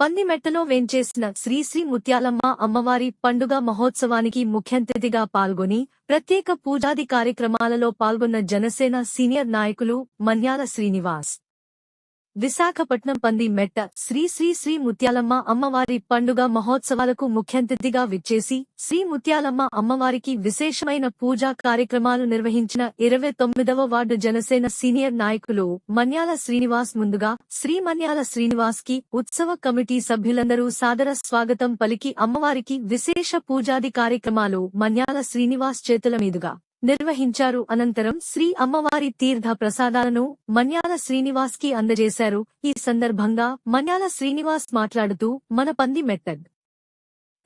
పందిమెట్టలో వేంచేసిన శ్రీ శ్రీ ముత్యాలమ్మ అమ్మవారి పండుగ మహోత్సవానికి ముఖ్యంతిథిగా పాల్గొని ప్రత్యేక పూజాది కార్యక్రమాలలో పాల్గొన్న జనసేన సీనియర్ నాయకులు మన్యాల శ్రీనివాస్. విశాఖపట్నం పంది మెట్ట శ్రీ శ్రీ శ్రీ ముత్యాలమ్మ అమ్మవారి పండుగ మహోత్సవాలకు ముఖ్యంతిథిగా విచ్చేసి శ్రీ ముత్యాలమ్మ అమ్మవారికి విశేషమైన పూజా కార్యక్రమాలు నిర్వహించిన ఇరవై తొమ్మిదవ వార్డు జనసేన సీనియర్ నాయకులు మన్యాల శ్రీనివాస్ ముందుగా శ్రీ మన్యాల శ్రీనివాస్కి ఉత్సవ కమిటీ సభ్యులందరూ సాదర స్వాగతం పలికి అమ్మవారికి విశేష పూజాది కార్యక్రమాలు మన్యాల శ్రీనివాస్ చేతుల మీదుగా. నిర్వహించారు. అనంతరం శ్రీ అమ్మవారి తీర్థ ప్రసాదాలను మన్యాల శ్రీనివాస్కి అందజేశారు. ఈ సందర్భంగా మన్యాల శ్రీనివాస్ మాట్లాడుతూ మన పంది మెట్టడ్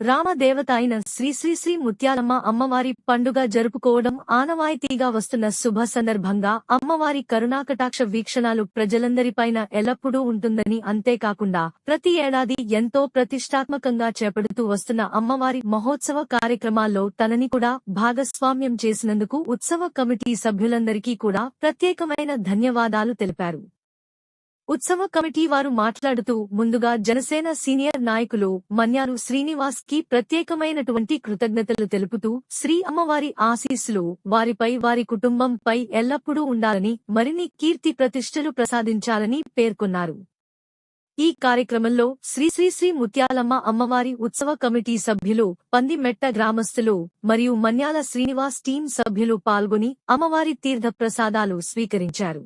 రామదేవత అయిన శ్రీశ్రీశ్రీ ముత్యాలమ్మ అమ్మవారి పండుగ జరుపుకోవడం ఆనవాయితీగా వస్తున్న శుభ సందర్భంగా అమ్మవారి కరుణాకటాక్ష వీక్షణాలు ప్రజలందరిపైన ఎల్లప్పుడూ ఉంటుందని అంతేకాకుండా ప్రతి ఏడాది ఎంతో ప్రతిష్టాత్మకంగా చేపడుతూ వస్తున్న అమ్మవారి మహోత్సవ కార్యక్రమాల్లో తనని కూడా భాగస్వామ్యం చేసినందుకు ఉత్సవ కమిటీ సభ్యులందరికీ కూడా ప్రత్యేకమైన ధన్యవాదాలు తెలిపారు. ఉత్సవ కమిటీ వారు మాట్లాడుతూ ముందుగా జనసేన సీనియర్ నాయకులు మన్యారు శ్రీనివాస్కి ప్రత్యేకమైనటువంటి కృతజ్ఞతలు తెలుపుతూ శ్రీ అమ్మవారి ఆశీస్సులు వారిపై వారి కుటుంబంపై ఎల్లప్పుడూ ఉండాలని మరిన్ని కీర్తి ప్రతిష్టలు ప్రసాదించాలని పేర్కొన్నారు. ఈ కార్యక్రమంలో శ్రీశ్రీశ్రీ ముత్యాలమ్మ అమ్మవారి ఉత్సవ కమిటీ సభ్యులు పందిమెట్ట గ్రామస్తులు మరియు మన్యాల శ్రీనివాస్ టీం సభ్యులు పాల్గొని అమ్మవారి తీర్థ ప్రసాదాలు స్వీకరించారు.